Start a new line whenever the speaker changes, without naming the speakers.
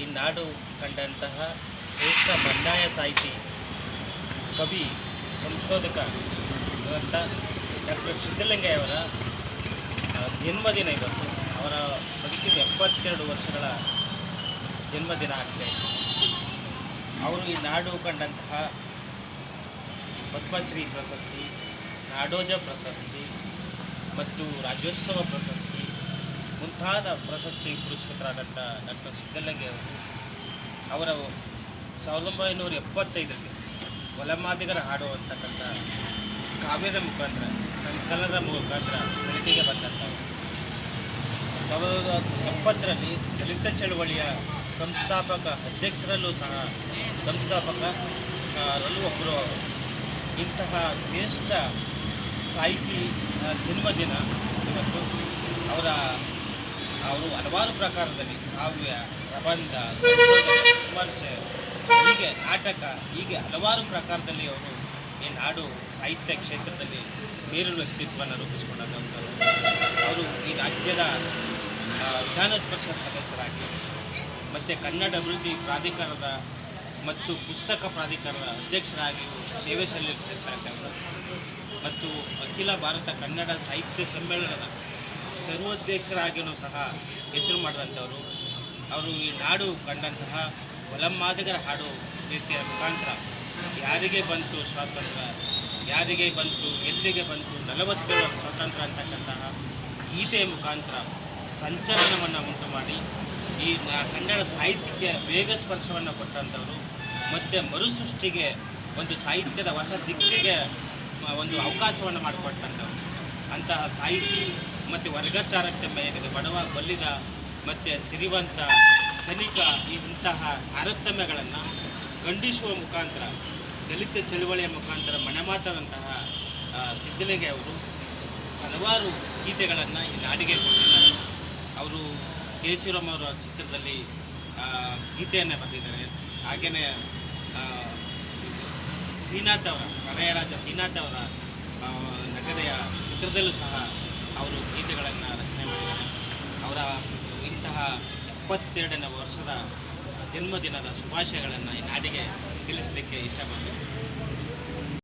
ಈ ನಾಡು ಕಂಡಂತಹ ಶ್ರೇಷ್ಠ ಬಂಡಾಯ ಸಾಹಿತಿ, ಕವಿ, ಸಂಶೋಧಕ ಅಂತ ಡಾಕ್ಟರ್ ಸಿದ್ದಲಿಂಗಯ್ಯವರ ಜನ್ಮದಿನ ಇವತ್ತು. ಅವರ ಬದುಕಿದ ಎಪ್ಪತ್ತೆರಡು ವರ್ಷಗಳ ಜನ್ಮದಿನ ಆಗಿದೆ ಅವರು ಈ ನಾಡು ಕಂಡಂತಹ ಪದ್ಮಶ್ರೀ ಪ್ರಶಸ್ತಿ, ನಾಡೋಜ ಪ್ರಶಸ್ತಿ ಮತ್ತು ರಾಜ್ಯೋತ್ಸವ ಪ್ರಶಸ್ತಿ ಮುಂತಾದ ಪ್ರಶಸ್ತಿ ಪುರಸ್ಕೃತರಾದಂಥ ಡಾಕ್ಟರ್ ಸಿದ್ದಲಿಂಗಿ ಅವರು, ಅವರ ಸಾವಿರದ ಒಂಬೈನೂರ ಎಪ್ಪತ್ತೈದರಲ್ಲಿ ಒಲಮಾದಿಗರ ಹಾಡು ಅಂತಕ್ಕಂಥ ಕಾವ್ಯದ ಮುಖಾಂತರ, ಸಂಕಲನದ ಮುಖಾಂತರ ಬೆಳಕಿಗೆ ಬಂದಂಥವರು ಸಾವಿರದ ಎಪ್ಪತ್ತರಲ್ಲಿ ದಲಿತ ಚಳವಳಿಯ ಸಂಸ್ಥಾಪಕ ಅಧ್ಯಕ್ಷರಲ್ಲೂ ಸಹ ಸಂಸ್ಥಾಪಕ ರಲ್ಲೂ ಒಬ್ಬರು ಇಂತಹ ಶ್ರೇಷ್ಠ ಸಾಹಿತಿ ಜನ್ಮದಿನ ಇವತ್ತು ಅವರ ಅವರು ಹಲವಾರು ಪ್ರಕಾರದಲ್ಲಿ ಕಾವ್ಯ, ಪ್ರಬಂಧ ವಿಮರ್ಶೆ, ಹೀಗೆ ನಾಟಕ, ಹೀಗೆ ಹಲವಾರು ಪ್ರಕಾರದಲ್ಲಿ ಅವರು ಈ ನಾಡು ಸಾಹಿತ್ಯ ಕ್ಷೇತ್ರದಲ್ಲಿ ಮೇರು ವ್ಯಕ್ತಿತ್ವವನ್ನು ರೂಪಿಸಿಕೊಂಡಂಥವರು ಅವರು ಈ ರಾಜ್ಯದ ವಿಧಾನ ಪರಿಷತ್ ಸದಸ್ಯರಾಗಿ, ಮತ್ತು ಕನ್ನಡ ಅಭಿವೃದ್ಧಿ ಪ್ರಾಧಿಕಾರದ ಮತ್ತು ಪುಸ್ತಕ ಪ್ರಾಧಿಕಾರದ ಅಧ್ಯಕ್ಷರಾಗಿ ಸೇವೆ ಸಲ್ಲಿಸಿರ್ತಕ್ಕಂಥವರು ಮತ್ತು ಅಖಿಲ ಭಾರತ ಕನ್ನಡ ಸಾಹಿತ್ಯ ಸಮ್ಮೇಳನದ ಸರ್ವಾಧ್ಯಕ್ಷರಾಗಿಯೂ ಸಹ ಹೆಸರು ಮಾಡಿದಂಥವರು. ಅವರು ಈ ನಾಡು ಕಂಡಂತಹ ಒಲಮ್ಮಾದಿಗರ ಹಾಡು ರೀತಿಯ ಮುಖಾಂತರ ಯಾರಿಗೆ ಬಂತು ಸ್ವಾತಂತ್ರ್ಯ? ಯಾರಿಗೆ ಬಂತು, ಎಲ್ಲಿಗೆ ಬಂತು? ನಲವತ್ತೇಳು ಸ್ವಾತಂತ್ರ್ಯ ಅಂತಕ್ಕಂತಹ ಗೀತೆಯ ಮುಖಾಂತರ ಸಂಚಲನವನ್ನು ಉಂಟು ಮಾಡಿ ಈ ಕನ್ನಡ ಸಾಹಿತ್ಯಕ್ಕೆ ವೇಗ ಸ್ಪರ್ಶವನ್ನು ಕೊಟ್ಟಂಥವರು. ಮತ್ತು ಮರುಸೃಷ್ಟಿಗೆ ಒಂದು ಸಾಹಿತ್ಯದ ಹೊಸ ದಿಕ್ಕಿಗೆ ಒಂದು ಅವಕಾಶವನ್ನು ಮಾಡಿಕೊಟ್ಟಂಥವ್ರು. ಅಂತಹ ಸಾಹಿತಿ ಮತ್ತು ವರ್ಗ ತಾರತಮ್ಯ ಏನಿದೆ ಬಡವ ಬಲ್ಲಿದ ಮತ್ತು ಸಿರಿವಂತ ಧನಿಕ ಇಂತಹ ತಾರತಮ್ಯಗಳನ್ನು ಖಂಡಿಸುವ ಮುಖಾಂತರ ದಲಿತ ಚಳುವಳಿಯ ಮುಖಾಂತರ ಮನೆಮಾತಾದಂತಹ ಆ, ಸಿದ್ದಲಿಂಗ ಅವರು ಹಲವಾರು ಗೀತೆಗಳನ್ನು ಈ ನಾಡಿಗೆ ಕೊಟ್ಟಿದ್ದಾರೆ. ಅವರು ಕೇಶವರಾಮ್ ಅವರ ಚಿತ್ರದಲ್ಲಿ ಗೀತೆಯನ್ನು ಬರೆದಿದ್ದಾರೆ. ಹಾಗೆಯೇ ಶ್ರೀನಾಥ್ ಅವರ ಪ್ರಣಯರಾಜ ಶ್ರೀನಾಥ್ ಅವರ ನಗರೆಯ ಚಿತ್ರದಲ್ಲೂ ಸಹ ಅವರು ಗೀತೆಗಳನ್ನು ರಚನೆ ಮಾಡಿದ್ದಾರೆ. ಅವರ ಇಂತಹ ಎಪ್ಪತ್ತೆರಡನೇ ವರ್ಷದ ಜನ್ಮದಿನದ ಶುಭಾಶಯಗಳನ್ನು ಈ ನಾಡಿಗೆ ತಿಳಿಸಲಿಕ್ಕೆ ಇಷ್ಟಪಡ್ತೀನಿ.